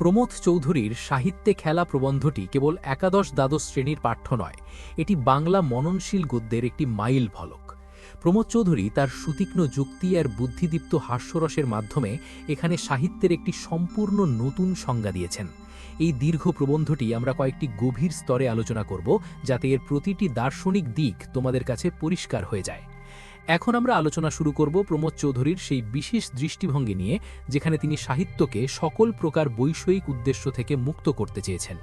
প্রমোদ চৌধুরীর সাহিত্যে খেলা প্রবন্ধটি কেবল একাদশ দ্বাদশ শ্রেণির পাঠ্য নয়, এটি বাংলা মননশীল গদ্যের একটি মাইল ফলক। প্রমোদ চৌধুরী তার সুতীক্ষ্ণ যুক্তি আর বুদ্ধিদীপ্ত হাস্যরসের মাধ্যমে এখানে সাহিত্যের একটি সম্পূর্ণ নতুন সংজ্ঞা দিয়েছেন। এই দীর্ঘ প্রবন্ধটি আমরা কয়েকটি গভীর স্তরে আলোচনা করব, যাতে এর প্রতিটি দার্শনিক দিক তোমাদের কাছে পরিষ্কার হয়ে যায়। এখন আমরা আলোচনা শুরু করব প্রমোদ চৌধুরীর সেই বিশেষ দৃষ্টিভঙ্গি নিয়ে, যেখানে তিনি সাহিত্যকে সকল প্রকার বৈষয়িক উদ্দেশ্য থেকে মুক্ত করতে চেয়েছেন।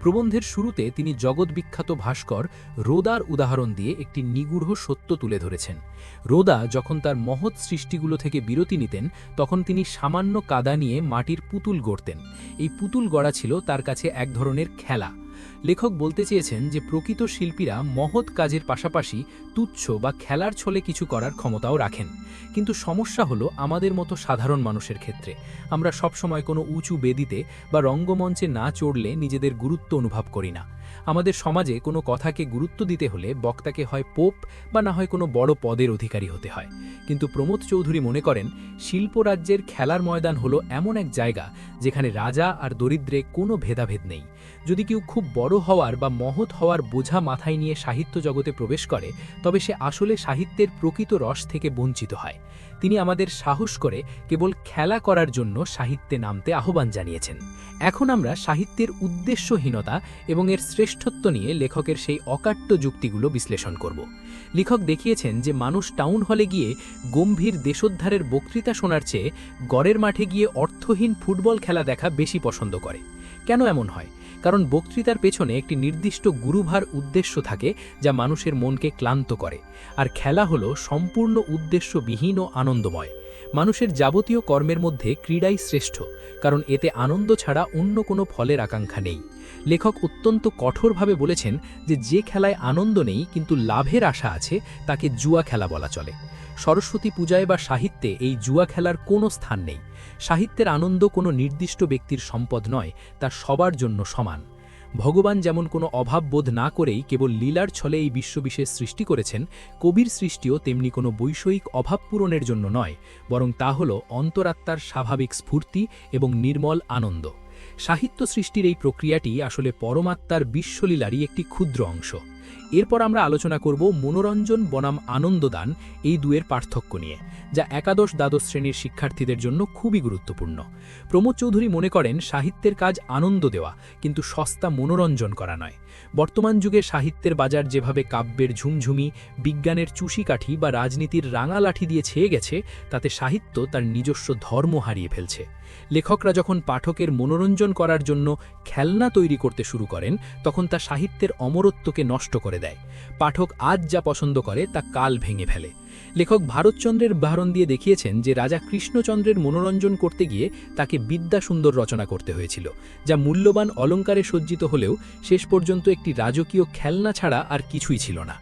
প্রবন্ধের শুরুতে তিনি জগৎবিখ্যাত ভাস্কর রোদার উদাহরণ দিয়ে একটি নিগূঢ় সত্য তুলে ধরেছেন। রোদা যখন তার মহৎ সৃষ্টিগুলো থেকে বিরতি নিতেন, তখন তিনি সামান্য কাদা নিয়ে মাটির পুতুল গড়তেন। এই পুতুল গড়া ছিল তার কাছে এক ধরনের খেলা। লেখক বলতে চেয়েছেন যে প্রকৃত শিল্পীরা মহৎ কাজের পাশাপাশি তুচ্ছ বা খেলার ছলে কিছু করার ক্ষমতাও রাখেন। কিন্তু সমস্যা হলো আমাদের মতো সাধারণ মানুষের ক্ষেত্রে। আমরা সবসময় কোনো উঁচু বেদিতে বা রঙ্গমঞ্চে না চড়লে নিজেদের গুরুত্ব অনুভব করি না। আমাদের সমাজে কোনো কথাকে গুরুত্ব দিতে হলে বক্তাকে হয় পোপ বা না হয় কোনো বড় পদের অধিকারী হতে হয়। কিন্তু প্রমোদ চৌধুরী মনে করেন শিল্পরাজ্যের খেলার ময়দান হলো এমন এক জায়গা যেখানে রাজা আর দরিদ্রে কোনো ভেদাভেদ নেই। যদি কেউ খুব বড় হওয়ার বা মহৎ হওয়ার বোঝা মাথায় নিয়ে সাহিত্য জগতে প্রবেশ করে, তবে সে আসলে সাহিত্যের প্রকৃত রস থেকে বঞ্চিত হয়। তিনি আমাদের সাহস করে কেবল খেলা করার জন্য সাহিত্যে নামতে আহ্বান জানিয়েছেন। এখন আমরা সাহিত্যের উদ্দেশ্যহীনতা এবং এর শ্রেষ্ঠত্ব নিয়ে লেখকের সেই অকাট্য যুক্তিগুলো বিশ্লেষণ করব। লেখক দেখিয়েছেন যে মানুষ টাউন হলে গিয়ে গম্ভীর দেশোদ্ধারের বক্তৃতা শোনার চেয়ে গড়ের মাঠে গিয়ে অর্থহীন ফুটবল খেলা দেখা বেশি পছন্দ করে। কেন এমন হয়? কারণ বক্তৃতার পেছনে একটি নির্দিষ্ট গুরুভার উদ্দেশ্য থাকে যা মানুষের মনকে ক্লান্ত করে। আর খেলা হলো সম্পূর্ণ উদ্দেশ্যবিহীন ও আনন্দময়। মানুষের যাবতীয় কর্মের মধ্যে ক্রীড়াই শ্রেষ্ঠ, কারণ এতে আনন্দ ছাড়া অন্য কোনো ফলের আকাঙ্ক্ষা নেই। লেখক অত্যন্ত কঠোরভাবে বলেছেন যে যে খেলায় আনন্দ নেই, কিন্তু লাভের আশা আছে, তাকে জুয়া খেলা বলা চলে। সরস্বতী পূজায় বা সাহিত্যে এই জুয়া খেলার কোনো স্থান নেই। সাহিত্যের আনন্দ কোনো নির্দিষ্ট ব্যক্তির সম্পদ নয়, তা সবার জন্য সমান। ভগবান যেমন কোনো অভাব বোধ না করেই কেবল লীলার ছলে এই বিশ্ববিশেষ সৃষ্টি করেছেন, কবির সৃষ্টিও তেমনি কোনো বৈষয়িক অভাব পূরণের জন্য নয়, বরং তা হল অন্তরাত্মার স্বাভাবিক স্ফূর্তি এবং নির্মল আনন্দ। সাহিত্য সৃষ্টির এই প্রক্রিয়াটি আসলে পরমাত্মার বিশ্বলীলারই একটি ক্ষুদ্র অংশ। এরপর আমরা আলোচনা করব মনোরঞ্জন বনাম আনন্দদান এই দুয়ের পার্থক্য নিয়ে, যা একাদশ দ্বাদশ শ্রেণির শিক্ষার্থীদের জন্য খুবই গুরুত্বপূর্ণ। প্রমোদ চৌধুরী মনে করেন, সাহিত্যের কাজ আনন্দ দেওয়া কিন্তু সস্তা মনোরঞ্জন করা নয়। বর্তমান যুগে সাহিত্যের বাজার যেভাবে কাব্যের ঝুমঝুমি, বিজ্ঞানের চুষিকাঠি বা রাজনীতির রাঙা লাঠি দিয়ে ছেয়ে গেছে, তাতে সাহিত্য তার নিজস্ব ধর্ম হারিয়ে ফেলছে। লেখকরা যখন পাঠকের মনোরঞ্জন করার জন্য খেলনা তৈরি করতে শুরু করেন, তখন তা সাহিত্যের অমরত্বকে নষ্ট করে দেয়। পাঠক আজ যা পছন্দ করে তা কাল ভেঙে ফেলে। লেখক ভারতচন্দ্রের উদাহরণ দিয়ে দেখিয়েছেন যে রাজা কৃষ্ণচন্দ্রের মনোরঞ্জন করতে গিয়ে তাকে বিদ্যা সুন্দর রচনা করতে হয়েছিল, যা মূল্যবান অলঙ্কারে সজ্জিত হলেও শেষ পর্যন্ত একটি রাজকীয় খেলনা ছাড়া আর কিছুই ছিল না।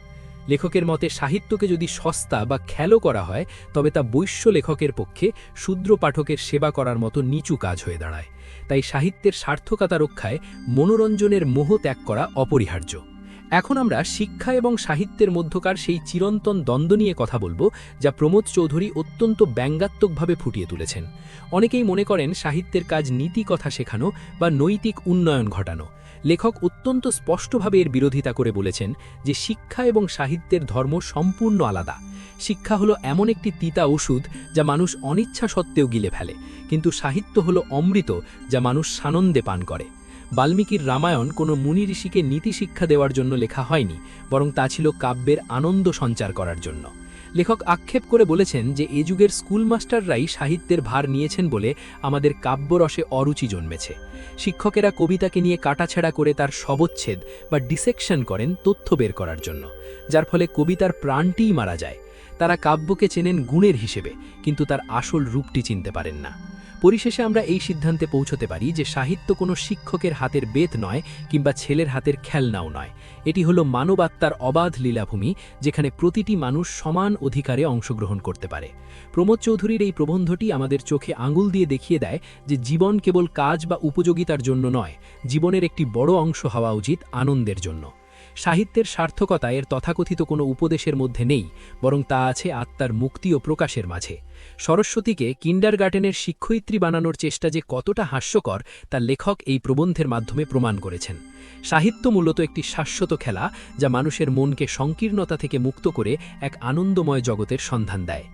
লেখকের মতে সাহিত্যকে যদি সস্তা বা খেলো করা হয়, তবে তা বৈশ্য লেখকের পক্ষে শূদ্র পাঠকের সেবা করার মতো নিচু কাজ হয়ে দাঁড়ায়। তাই সাহিত্যের সার্থকতা রক্ষায় মনোরঞ্জনের মোহ ত্যাগ করা অপরিহার্য। এখন আমরা শিক্ষা এবং সাহিত্যের মধ্যকার সেই চিরন্তন দ্বন্দ্ব নিয়ে কথা বলব, যা প্রমোদ চৌধুরী অত্যন্ত ব্যঙ্গাত্মকভাবে ফুটিয়ে তুলেছেন। অনেকেই মনে করেন সাহিত্যের কাজ নীতি কথা শেখানো বা নৈতিক উন্নয়ন ঘটানো। লেখক অত্যন্ত স্পষ্টভাবে এর বিরোধিতা করে বলেছেন যে শিক্ষা এবং সাহিত্যের ধর্ম সম্পূর্ণ আলাদা। শিক্ষা হলো এমন একটি তিতা ওষুধ যা মানুষ অনিচ্ছা সত্ত্বেও গিলে ফেলে, কিন্তু সাহিত্য হলো অমৃত যা মানুষ সানন্দে পান করে। বাল্মীকির রামায়ণ কোনো মুনি ঋষিকে নীতি শিক্ষা দেওয়ার জন্য লেখা হয়নি, বরং তা ছিল কাব্যের আনন্দ সঞ্চার করার জন্য। লেখক আক্ষেপ করে বলেছেন যে, এ যুগের স্কুল মাস্টাররাই সাহিত্যের ভার নিয়েছেন বলে আমাদের কাব্যরসে অরুচি জন্মেছে। শিক্ষকেরা কবিতাকে নিয়ে কাটাছেড়া করে তার সবচ্ছেদ বা ডিসেকশন করেন তথ্য বের করার জন্য, যার ফলে কবিতার প্রাণটিই মারা যায়। তারা কাব্যকে চেনেন গুণের হিসেবে, কিন্তু তার আসল রূপটি চিনতে পারেন না। পরিশেষে আমরা এই সিদ্ধান্তে পৌঁছতে পারি যে সাহিত্য কোনো শিক্ষকের হাতের বেত নয় কিংবা ছেলের হাতের খেলনাও নয়। এটি হলো মানবাত্মার অবাধ লীলাভূমি, যেখানে প্রতিটি মানুষ সমান অধিকারে অংশগ্রহণ করতে পারে। প্রমোদ চৌধুরীর এই প্রবন্ধটি আমাদের চোখে আঙুল দিয়ে দেখিয়ে দেয় যে জীবন কেবল কাজ বা উপযোগিতার জন্য নয়, জীবনের একটি বড় অংশ হওয়া উচিত আনন্দের জন্য। সাহিত্যের সার্থকতা এর তথাকথিত কোনো উপদেশের মধ্যে নেই, বরং তা আছে আত্মার মুক্তি ও প্রকাশের মাঝে। সরস্বতীকে কিন্ডারগার্টেনের শিক্ষয়িত্রী বানানোর চেষ্টা যে কতটা হাস্যকর, তা লেখক এই প্রবন্ধের মাধ্যমে প্রমাণ করেছেন। সাহিত্য মূলত একটি শাশ্বত খেলা, যা মানুষের মনকে সংকীর্ণতা থেকে মুক্ত করে এক আনন্দময় জগতের সন্ধান দেয়।